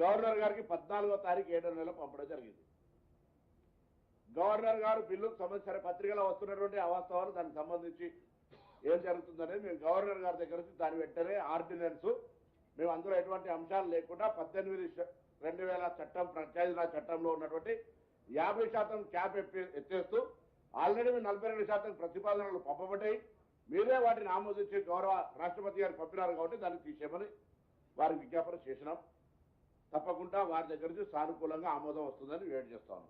Governor గారికి పద్నాలుగో తారీఖు ఏడో నెల పంపడం జరిగింది. గవర్నర్ గారు బిల్లుకు సంబంధించిన పత్రికలో వస్తున్నటువంటి అవాస్తవాలు దానికి సంబంధించి ఏం జరుగుతుందనేది మేము గవర్నర్ గారి దగ్గర నుంచి దాని వెంటనే ఆర్డినెన్స్ మేము అందులో ఎటువంటి అంశాలు లేకుండా పద్దెనిమిది రెండు వేల చట్టం పంచాయతీరాజ్ చట్టంలో ఉన్నటువంటి యాభై శాతం క్యాప్ ఎత్తేస్తూ ఆల్రెడీ మేము నలభై రెండు శాతం ప్రతిపాదనలు పంపబడ్డాయి. మీరే వాటిని ఆమోదించి గౌరవ రాష్ట్రపతి గారు పంపినారు కాబట్టి దాన్ని తీసేయమని వారికి విజ్ఞాపన చేసినాం. తప్పకుండా వారి దగ్గర నుంచి సానుకూలంగా ఆమోదం వస్తుందని వేడి చేస్తాను.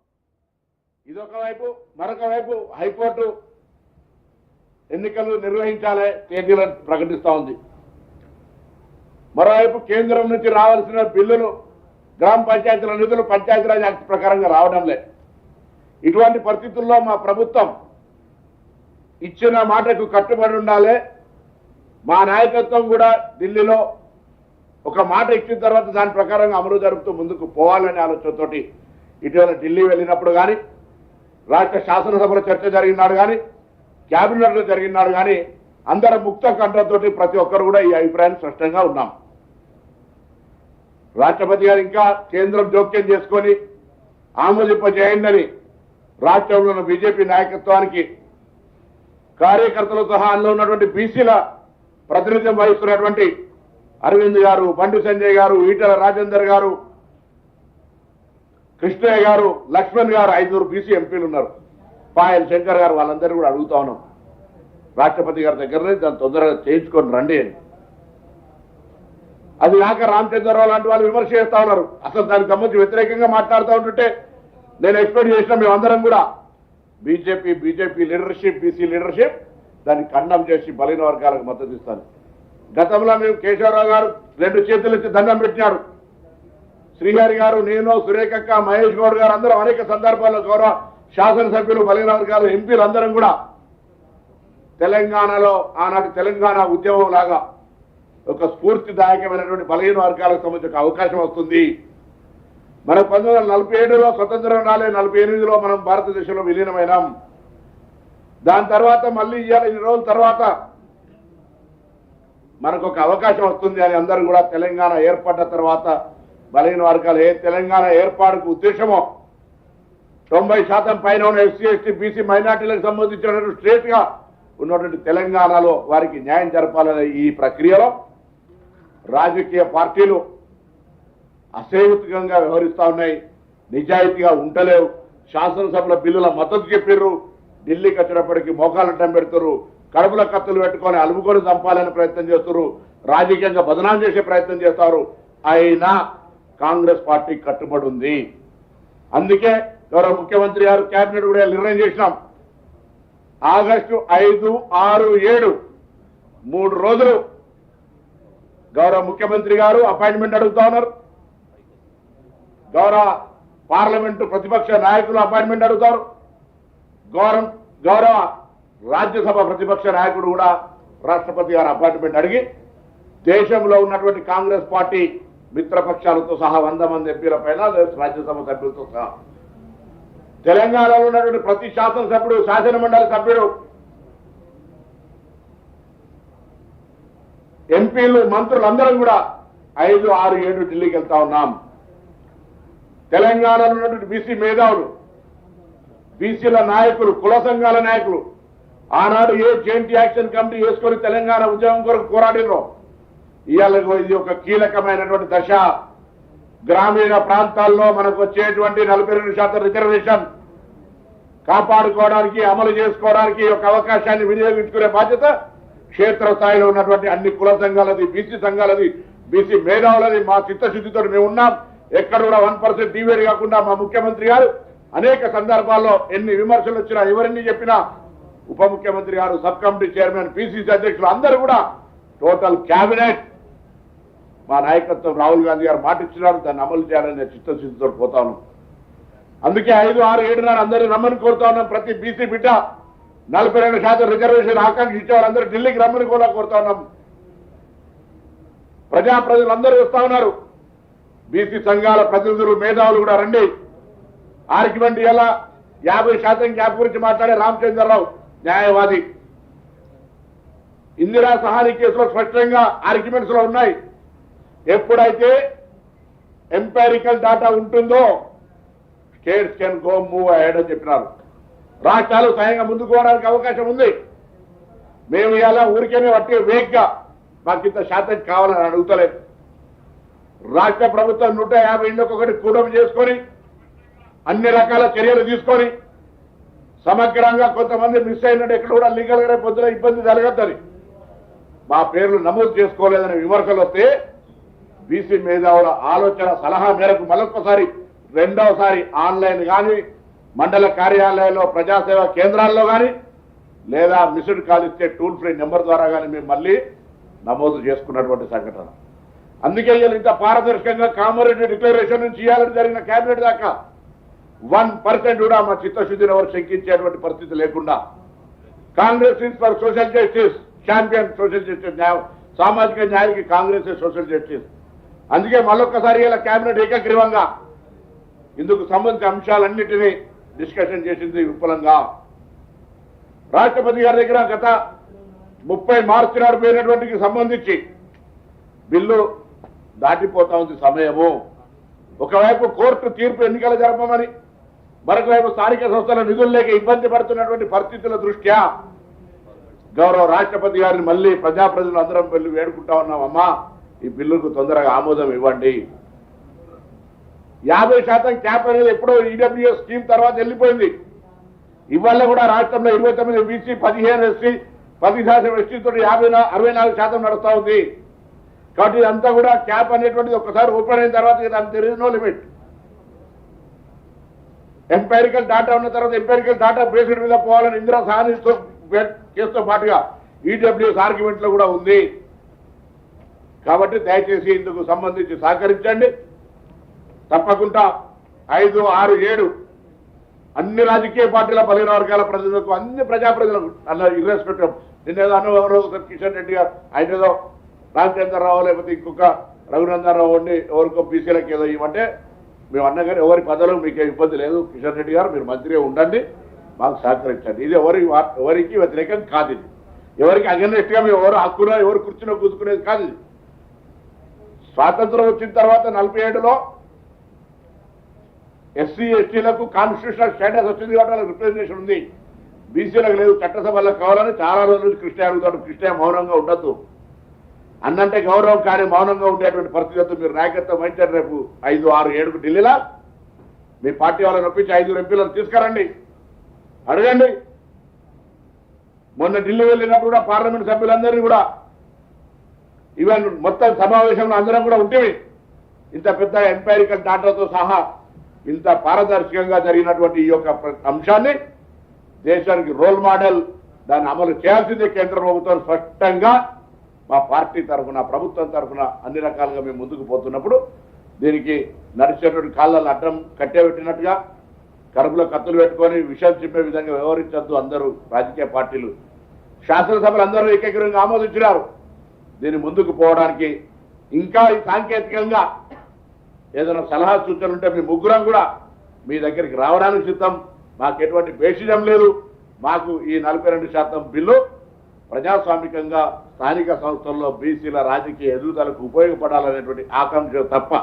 ఇదొక వైపు మరొక వైపు హైకోర్టు ఎన్నికలు నిర్వహించాలి తేదీలను ప్రకటిస్తూ ఉంది. మరోవైపు కేంద్రం నుంచి రావాల్సిన బిల్లులు గ్రామ పంచాయతీల నిధులు పంచాయతీరాజ్ యాక్ట్ ప్రకారంగా రావడం లేదు ఇటువంటి పరిస్థితుల్లో మా ప్రభుత్వం ఇచ్చిన మాటకు కట్టుబడి ఉండాలి. మా నాయకత్వం కూడా ఢిల్లీలో ఒక మాట ఇచ్చిన తర్వాత దాని ప్రకారంగా అమలు జరుపుతూ ముందుకు పోవాలనే ఆలోచనతోటి ఇటీవల ఢిల్లీ వెళ్ళినప్పుడు కానీ రాష్ట్ర శాసనసభలో చర్చ జరిగినాడు కానీ క్యాబినెట్లో జరిగినాడు కానీ అందరం ముక్త కంఠంతోటి ప్రతి ఒక్కరు కూడా ఈ అభిప్రాయం స్పష్టంగా ఉన్నాం. రాష్ట్రపతి గారు ఇంకా కేంద్రం జోక్యం చేసుకొని ఆమోదింపజేయండి రాష్ట్రంలో ఉన్న బీజేపీ నాయకత్వానికి కార్యకర్తలు సహా అందులో ఉన్నటువంటి బీసీల ప్రాతినిధ్యం వహిస్తున్నటువంటి అరవింద్ గారు బండి సంజయ్ గారు ఈటల రాజేందర్ గారు కృష్ణయ్య గారు లక్ష్మణ్ గారు ఐదుగురు బీసీ ఎంపీలు ఉన్నారు. పాయల్ శంకర్ గారు వాళ్ళందరూ కూడా అడుగుతా ఉన్నాం. రాష్ట్రపతి గారి దగ్గరనే దాన్ని తొందరగా చేయించుకొని రండి అని. అది కాక రామచంద్రరావు లాంటి వాళ్ళు విమర్శ చేస్తా ఉన్నారు. అసలు దానికి సంబంధించి వ్యతిరేకంగా మాట్లాడుతూ ఉంటుంటే నేను ఎక్స్పెక్ట్ చేసిన మేమందరం కూడా BJP BJP leadership BC leadership దాన్ని ఖండం చేసి బలైన వర్గాలకు మద్దతు ఇస్తాను. గతంలో మేము కేశవరావు గారు రెండు చేతులు ఇచ్చి దండం పెట్టినారు. శ్రీహరి గారు నేను సురేఖక్క మహేష్ గౌడ్ గారు అందరం అనేక సందర్భాల్లో గౌరవ శాసనసభ్యులు బలైన వర్గాలు ఎంపీలు అందరం కూడా తెలంగాణలో ఆనాటి తెలంగాణ ఉద్యమం లాగా ఒక స్ఫూర్తిదాయకమైనటువంటి బలహీన వర్గాలకు సంబంధించిన అవకాశం వస్తుంది. మన పంతొమ్మిది వందల నలభై ఏడులో స్వతంత్రం రాలే నలభై ఎనిమిదిలో మనం భారతదేశంలో విలీనమైనాం. దాని తర్వాత మళ్ళీ ఇవాళ ఇన్ని రోజుల తర్వాత మనకు ఒక అవకాశం వస్తుంది అని అందరూ కూడా తెలంగాణ ఏర్పడ్డ తర్వాత బలహీన వర్గాలు ఏ తెలంగాణ ఏర్పాటుకు ఉద్దేశమో తొంభై శాతం పైన ఉన్న ఎస్సీ ఎస్టీ బీసీ మైనార్టీలకు సంబంధించినటువంటి స్టేట్గా ఉన్నటువంటి తెలంగాణలో వారికి న్యాయం జరపాలనే ఈ ప్రక్రియలో రాజకీయ పార్టీలు అసేవికంగా వ్యవహరిస్తూ ఉన్నాయి. నిజాయితీగా ఉండలేవు. శాసనసభల బిల్లుల మద్దతు చెప్పారు ఢిల్లీకి వచ్చినప్పటికీ మోకాలు అడ్డం పెడతారు కడుపుల కత్తులు పెట్టుకొని అలుముకొని చంపాలని ప్రయత్నం చేస్తారు రాజకీయంగా బదనాం చేసే ప్రయత్నం చేస్తారు. అయినా కాంగ్రెస్ పార్టీ కట్టుబడి ఉంది. అందుకే గౌరవ ముఖ్యమంత్రి గారు కేబినెట్ కూడా నిర్ణయం చేసినాం. ఆగస్టు ఐదు ఆరు ఏడు మూడు రోజులు గౌరవ ముఖ్యమంత్రి గారు అపాయింట్మెంట్ అడుగుతా ఉన్నారు. గౌరవ పార్లమెంటు ప్రతిపక్ష నాయకులు అపాయింట్మెంట్ అడుగుతారు. గౌరవ గౌరవ రాజ్యసభ ప్రతిపక్ష నాయకుడు కూడా రాష్ట్రపతి గారు అపాయింట్మెంట్ అడిగి దేశంలో ఉన్నటువంటి కాంగ్రెస్ పార్టీ మిత్రపక్షాలతో సహా వంద మంది ఎంపీల పైన రాజ్యసభ సభ్యులతో సహా. తెలంగాణలో ఉన్నటువంటి ప్రతి శాసనసభ్యుడు శాసన మండలి సభ్యుడు ఎంపీలు మంత్రులందరం కూడా ఐదు ఆరు ఏడు ఢిల్లీకి వెళ్తా ఉన్నాం. తెలంగాణలో ఉన్నటువంటి బీసీ మేధావులు బీసీల నాయకులు కుల సంఘాల నాయకులు ఆనాడు ఏ జాయింట్ యాక్షన్ కమిటీ వేసుకొని తెలంగాణ ఉద్యమం కొరకు పోరాడినో ఇవాళ ఇది ఒక కీలకమైనటువంటి దశ. గ్రామీణ ప్రాంతాల్లో మనకు వచ్చేటువంటి నలభై రెండు శాతం రిజర్వేషన్ కాపాడుకోవడానికి అమలు చేసుకోవడానికి ఒక అవకాశాన్ని వినియోగించుకునే బాధ్యత క్షేత్రస్థాయిలో ఉన్నటువంటి అన్ని కుల సంఘాలది బీసీ సంఘాలది బీసీ మేధావులది మా చిత్తశుద్ధితో మేము ఉన్నాం. ఎక్కడ కూడా వన్ పర్సెంట్ డివేట్ కాకుండా మా ముఖ్యమంత్రి గారు అనేక సందర్భాల్లో ఎన్ని విమర్శలు వచ్చినా ఎవరిని చెప్పినా ఉప ముఖ్యమంత్రి గారు సబ్ కమిటీ చైర్మన్ పిసిసి అధ్యక్షులు అందరూ కూడా టోటల్ క్యాబినెట్ మా నాయకత్వం రాహుల్ గాంధీ గారు మాట ఇచ్చినారు దాన్ని అమలు చేయాలనే చిత్తశుద్ధితో పోతా అందుకే ఐదు ఆరు ఏడున్నర అందరూ రమ్మని కోరుతా ఉన్నాం ప్రతి బీసీ బిడ్డ నలభై రెండు శాతం రిజర్వేషన్ ఆకాంక్షించే వారందరూ ఢిల్లీకి రమ్మని కూడా కోరుతా ఉన్నాం. ప్రజా ప్రజలందరూ వస్తా ఉన్నారు. బీసీ సంఘాల ప్రతినిధులు మేధావులు కూడా రండి. ఆర్గ్యుమెంట్ ఎలా యాభై శాతం గ్యాప్ గురించి మాట్లాడే రామచంద్రరావు న్యాయవాది. ఇందిరా సహాని కేసులో స్పష్టంగా ఆర్గ్యుమెంట్స్లో ఉన్నాయి. ఎప్పుడైతే ఎంపారికల్ డాటా ఉంటుందో states can go move ahead అని చెప్పినారు. రాష్ట్రాలు స్వయంగా ముందుకు పోవడానికి అవకాశం ఉంది. మేము ఇలా ఊరికేనే వట్టి వేగ్గా మాకు ఇంత శాతం కావాలని అడుగుతలేదు. రాష్ట్ర ప్రభుత్వం నూట యాభై ఒకటి కూడమి చేసుకొని అన్ని రకాల చర్యలు తీసుకొని సమగ్రంగా కొంతమంది మిస్ అయినట్టు ఎక్కడ కూడా లీగల్గా పొద్దున ఇబ్బంది జరగద్దని. మా పేర్లు నమోదు చేసుకోలేదనే విమర్శలు వస్తే బీసీ మేధావుల ఆలోచన సలహా మేరకు మరొకసారి రెండవసారి ఆన్లైన్ కానీ మండల కార్యాలయాల్లో ప్రజాసేవా కేంద్రాల్లో కానీ లేదా మిస్డ్ కాల్ ఇచ్చే టూల్ ఫ్రీ నెంబర్ ద్వారా కానీ మేము మళ్ళీ నమోదు చేసుకున్నటువంటి సంఘటన. అందుకే ఇంత పారదర్శకంగా కామారెడ్డి డిక్లరేషన్ నుంచి ఇవ్వాలని జరిగిన కేబినెట్ దాకా వన్ పర్సెంట్ కూడా మా చిత్తశుద్ధిని ఎవరు శంకించేటువంటి పరిస్థితి లేకుండా Congress is for social justice champion social justice న్యాయం సామాజిక న్యాయానికి కాంగ్రెస్ సోషల్ జస్టిస్. అందుకే మళ్ళొక్కసారి ఇలా కేబినెట్ ఏకగ్రీవంగా ఇందుకు సంబంధించిన అంశాలన్నింటినీ డిస్కషన్ చేసింది విపులంగా. రాష్ట్రపతి గారి దగ్గర గత ముప్పై మార్చి నాడు పోయినటువంటికి సంబంధించి బిల్లు దాటిపోతా ఉంది సమయము. ఒకవైపు కోర్టు తీర్పు ఎన్నికలు జరపమని మరొక వైపు స్థానిక సంస్థల నిధులు లేక ఇబ్బంది పడుతున్నటువంటి పరిస్థితుల దృష్ట్యా గౌరవ రాష్ట్రపతి గారిని మళ్ళీ ప్రజాప్రతినిధులు అందరం వెళ్ళి వేడుకుంటా ఉన్నామమ్మా. ఈ బిల్లుకు తొందరగా ఆమోదం ఇవ్వండి. యాభై శాతం క్యాప్ అనేది ఎప్పుడో ఈడబ్ల్యూఎస్ స్కీమ్ తర్వాత వెళ్ళిపోయింది. ఇవాళ కూడా రాష్ట్రంలో ఇరవై తొమ్మిది బీసీ పదిహేను ఎస్సీ పది శాతం ఎస్టీతో తోటి యాభై అరవై నాలుగు శాతం నడుస్తూ ఉంది. కాబట్టి ఇదంతా కూడా క్యాప్ అనేటువంటిది ఒకసారి ఓపెన్ అయిన తర్వాత దానికి తెలియదు నో లిమిట్. ఎంపైరికల్ డాటా ఉన్న తర్వాత ఎంపైరికల్ డాటా బేస్డ్ మీద పోవాలని ఇందిరా సాధిస్తూ చేస్తూ పాటుగా ఈడబ్ల్యూఎస్ ఆర్గ్యుమెంట్లో కూడా ఉంది. కాబట్టి దయచేసి ఇందుకు సంబంధించి సహకరించండి. తప్పకుండా ఐదు ఆరు ఏడు అన్ని రాజకీయ పార్టీల బలహీన వర్గాల ప్రజలకు అన్ని ప్రజాప్రజలకు అలా ఇర్రెస్పెక్టివ్ నిన్నేదో అన్న ఎవరో కిషన్ రెడ్డి గారు ఆయన ఏదో రామచంద్రరావు లేకపోతే ఇంకొక రఘునందనరావు ఉండి ఎవరికో బీసీలకు ఏదో ఇవ్వమంటే మేము అన్నా కానీ ఎవరి పదవులు మీకు ఇబ్బంది లేదు. కిషన్ రెడ్డి గారు మీరు మంత్రిగా ఉండండి. మాకు సహకరించండి. ఇది ఎవరి ఎవరికి వ్యతిరేకం కాదు ఇది. ఎవరికి అగెన్స్ట్గా మేము ఎవరు హక్కునో ఎవరు కూర్చునో కూర్చుకునేది కాదు స్వాతంత్రం వచ్చిన తర్వాత నలభై ఏడులో ఎస్సీ ఎస్టీలకు కాన్స్టిట్యూషనల్ స్టేటస్ వచ్చింది కాబట్టి వాళ్ళకి రిప్రజెంటేషన్ ఉంది. బీసీలకు లేదు చట్టసభలకు కావాలని చాలా రోజులు కృష్ణ అడుగుతాడు. కృష్ణ మౌనంగా ఉండొద్దు. అన్నంటే గౌరవం కానీ మౌనంగా ఉండేటువంటి పరిస్థితులతో మీరు నాయకత్వం వహించారు రేపు ఐదు ఆరు ఏడుకు ఢిల్లీలో? మీ పార్టీ వాళ్ళని ఒప్పించి ఐదు ఎంపీలను తీసుకురండి. అడగండి. మొన్న ఢిల్లీ వెళ్ళినప్పుడు కూడా పార్లమెంట్ సభ్యులందరినీ కూడా ఈవెన్ మొత్తం సమావేశంలో అందరం కూడా ఉంటేవి ఇంత పెద్ద ఎంపైరికల్ డాటాతో సహా ఇంత పారదర్శకంగా జరిగినటువంటి ఈ యొక్క అంశాన్ని దేశానికి రోల్ మోడల్ దాన్ని అమలు చేయాల్సిందే కేంద్ర ప్రభుత్వం స్పష్టంగా మా పార్టీ తరఫున ప్రభుత్వం తరఫున అన్ని రకాలుగా మేము ముందుకు పోతున్నప్పుడు దీనికి నడిచేటువంటి కాళ్ళను అడ్డం కట్టేబెట్టినట్టుగా కడుపులో కత్తులు పెట్టుకొని విషయం చెప్పే విధంగా వ్యవహరించద్దు అందరూ రాజకీయ పార్టీలు. శాసనసభలు అందరూ ఏకగ్రంగా ఆమోదించినారు. దీన్ని ముందుకు పోవడానికి ఇంకా ఈ సాంకేతికంగా ఏదైనా సలహా సూచనలు ఉంటే మీ ముగ్గురం కూడా మీ దగ్గరికి రావడానికి సిద్ధం. మాకు ఎటువంటి భేషజం లేదు. మాకు ఈ నలభై రెండు శాతం బిల్లు ప్రజాస్వామికంగా స్థానిక సంస్థల్లో బీసీల రాజకీయ ఎదుగుదలకు ఉపయోగపడాలనేటువంటి ఆకాంక్ష తప్ప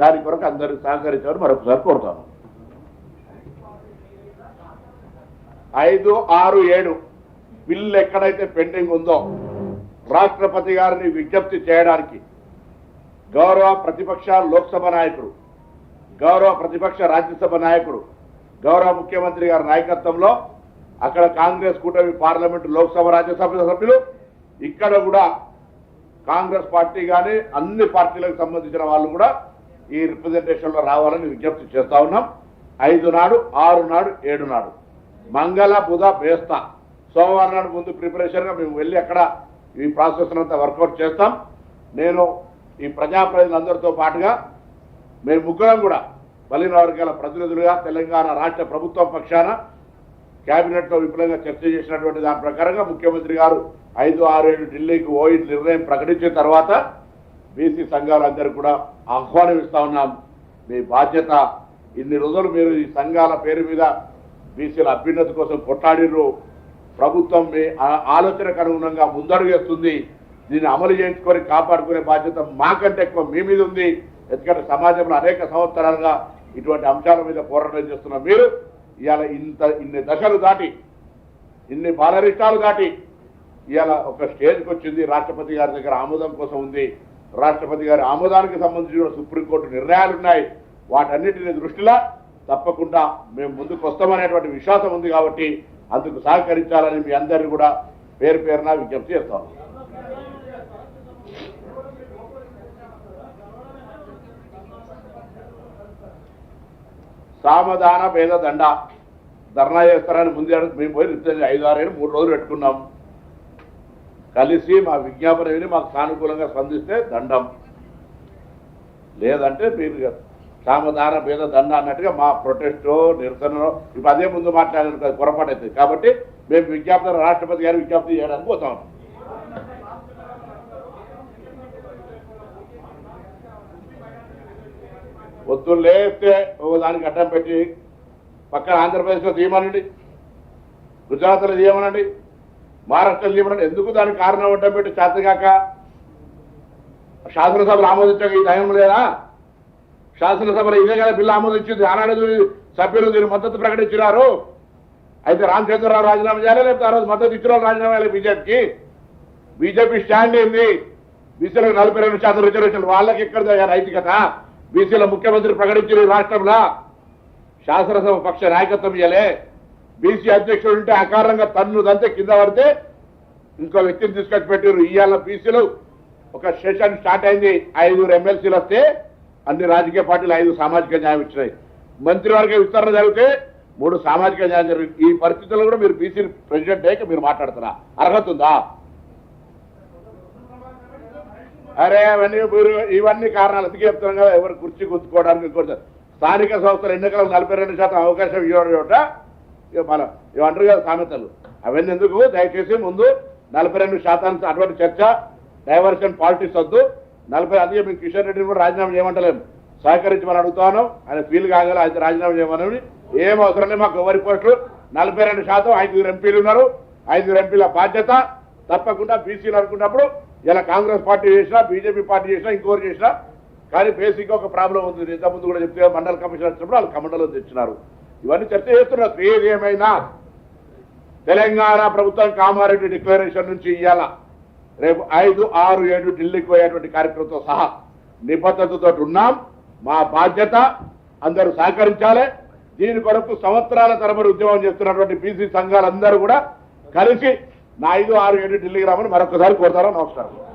దాని కొరకు అందరూ సహకరించాలని మరొకసారి కోరుతాను. ఐదు ఆరు ఏడు బిల్లు ఎక్కడైతే పెండింగ్ ఉందో రాష్ట్రపతి గారిని విజ్ఞప్తి చేయడానికి గౌరవ ప్రతిపక్ష లోక్సభ నాయకుడు గౌరవ ప్రతిపక్ష రాజ్యసభ నాయకుడు గౌరవ ముఖ్యమంత్రి గారి నాయకత్వంలో అక్కడ కాంగ్రెస్ కూటమి పార్లమెంటు లోక్సభ రాజ్యసభ సభ్యులు ఇక్కడ కూడా కాంగ్రెస్ పార్టీ కానీ అన్ని పార్టీలకు సంబంధించిన వాళ్ళు కూడా ఈ రిప్రజెంటేషన్లో రావాలని విజ్ఞప్తి చేస్తా ఉన్నాం. ఐదు నాడు ఆరు నాడు ఏడు నాడు. మంగళ బుధ బేస్తా. సోమవారం నాడు ముందు ప్రిపరేషన్గా మేము వెళ్ళి అక్కడ ఈ ప్రాసెస్ అంతా వర్కౌట్ చేస్తాం. నేను ఈ ప్రజాప్రతినిధులందరితో పాటుగా మేము ముగ్గురం కూడా బలిన వర్గాల ప్రతినిధులుగా తెలంగాణ రాష్ట్ర ప్రభుత్వం పక్షాన కేబినెట్లో విపులంగా చర్చ చేసినటువంటి దాని ప్రకారంగా ముఖ్యమంత్రి గారు ఐదు ఆరు ఏడు ఢిల్లీకి ఓయి నిర్ణయం ప్రకటించిన తర్వాత బీసీ సంఘాలందరూ కూడా ఆహ్వానం ఇస్తా ఉన్నాం. మీ బాధ్యత ఇన్ని రోజులు మీరు ఈ సంఘాల పేరు మీద బీసీల అభ్యున్నతి కోసం కొట్లాడినరు ప్రభుత్వం మీ ఆలోచనకు అనుగుణంగా ముందడుగేస్తుంది. దీన్ని అమలు చేయించుకొని కాపాడుకునే బాధ్యత మాకంటే ఎక్కువ మీ మీద ఉంది. ఎందుకంటే సమాజంలో అనేక సంవత్సరాలుగా ఇటువంటి అంశాల మీద పోరాటం చేస్తున్న మీరు ఇవాళ ఇంత ఇన్ని దశలు దాటి ఇన్ని బాలరిష్టాలు దాటి ఇవాళ ఒక స్టేజ్కి వచ్చింది రాష్ట్రపతి గారి దగ్గర ఆమోదం కోసం ఉంది. రాష్ట్రపతి గారి ఆమోదానికి సంబంధించిన సుప్రీంకోర్టు నిర్ణయాలు ఉన్నాయి వాటన్నిటిని దృష్టిలో తప్పకుండా మేము ముందుకు వస్తామనేటువంటి విశ్వాసం ఉంది కాబట్టి అందుకు సహకరించాలని మీ అందరినీ కూడా పేరు పేరున విజ్ఞప్తి చేస్తాను సామధాన భేద దండ. ధర్నా చేస్తారని ముందే మేము పోయి నిత్యం ఐదు ఆరు మూడు రోజులు పెట్టుకున్నాం. కలిసి మా విజ్ఞాపన విని మాకు సానుకూలంగా స్పందిస్తే దండం. లేదంటే మీరు సామధాన భేద దండ అన్నట్టుగా మా ప్రొటెస్టో నిరసనలో ఇప్పుడు అదే ముందు మాట్లాడారు కదా పొరపాటు అవుతుంది కాబట్టి మేము విజ్ఞాపన రాష్ట్రపతి గారు విజ్ఞప్తి చేయడానికి పోతాం. పొద్దున్న లేస్తే ఓ దానికి అడ్డం పెట్టి పక్కన ఆంధ్రప్రదేశ్లో తీయమనండి గుజరాత్లో తీయమనండి మహారాష్ట్రలో తీయమనండి. ఎందుకు దానికి కారణం అడ్డం పెట్టి చేతగాక శాసనసభలు ఆమోదించక ఈ టైం లేదా? శాసనసభలో ఇదే కదా బిల్లు ఆమోదించింది. ఆనాడు సభ్యులు దీని మద్దతు ప్రకటించినారు. అయితే రామచంద్రరావు రాజీనామా చేయాలి లేకపోతే ఆ రోజు మద్దతు ఇచ్చిన రాజీనామా చేయాలి బీజేపీకి? బీజేపీ స్టాండ్ ఏంది? బీసీలకు నలభై రెండు శాతం రిజర్వేషన్ వాళ్ళకి ఎక్కడ నైతికత? బీసీల ముఖ్యమంత్రి ప్రకటించిన ఈ రాష్ట్రంలో శాసనసభ పక్ష నాయకత్వం ఇయ్యలే. బీసీ అధ్యక్షుడు ఉంటే అకారంగా తన్నుదంతే కింద పడితే ఇంకో వ్యక్తిని తీసుకొచ్చి పెట్టారు ఇవాళ బీసీలు. ఒక సెషన్ స్టార్ట్ అయింది. ఐదుగురు ఎమ్మెల్సీలు వస్తే అన్ని రాజకీయ పార్టీలు ఐదు సామాజిక న్యాయం ఇచ్చినాయి. మంత్రివర్గ విస్తరణ జరిగితే మూడు సామాజిక న్యాయం జరిగింది. ఈ పరిస్థితుల్లో కూడా మీరు బీసీ ప్రెసిడెంట్ అయ్యాక మీరు మాట్లాడుతున్నా. అర్హత ఉందా? అరే అవన్నీ మీరు ఇవన్నీ కారణాలు ఎందుకు చెప్తున్నాం కదా? ఎవరు కుర్చీ గుర్తుకోవడానికి ఇంకోటి స్థానిక సంస్థల ఎన్నికలకు నలభై రెండు శాతం అవకాశం ఇవ్వడం చోట ఇక మన ఇవంటారు కదా సామెతలు. అవన్నీ ఎందుకు? దయచేసి ముందు నలభై రెండు శాతానికి అటువంటి చర్చ డైవర్షన్ పాలిటిక్స్ వద్దు. నలభై అందుకే మేము కిషన్ రెడ్డిని కూడా రాజీనామా చేయమంటలేము. సహకరించమని అడుగుతాను ఆయన ఫీల్ కాగల ఆయన రాజీనామా చేయమని. ఏం అవసరం లేదు మాకు ఎవరి పోస్టులు? నలభై రెండు శాతం ఐదుగురు ఎంపీలు ఉన్నారు. ఐదుగురు ఎంపీల బాధ్యత. తప్పకుండా బీసీలు అనుకున్నప్పుడు ఇలా కాంగ్రెస్ పార్టీ చేసినా బీజేపీ పార్టీ చేసినా ఇంకోరు చేసినా కానీ బేసిక్ ఒక ప్రాబ్లం ఉంది ఇంతకుముందు కూడా చెప్తే మండల కమిషన్ వచ్చినప్పుడు వాళ్ళు కమండలం తెచ్చినారు. ఇవన్నీ చర్చ చేస్తున్నారు. ఏది ఏమైనా తెలంగాణ ప్రభుత్వం కామారెడ్డి డిక్లరేషన్ నుంచి ఇవాళ రేపు ఐదు ఆరు ఏడు ఢిల్లీకి పోయేటువంటి కార్యక్రమంతో సహా నిబద్ధతతో ఉన్నాం. మా బాధ్యత అందరూ సహకరించాలి. దీని కొరకు సంవత్సరాల తరబడి ఉద్యమం చేస్తున్నటువంటి బీసీ సంఘాలందరూ కూడా కలిసి నా ఐదు ఆరు ఏడు ఢిల్లీకి రామని మరొకసారి కోరుతారో? నమస్కారం.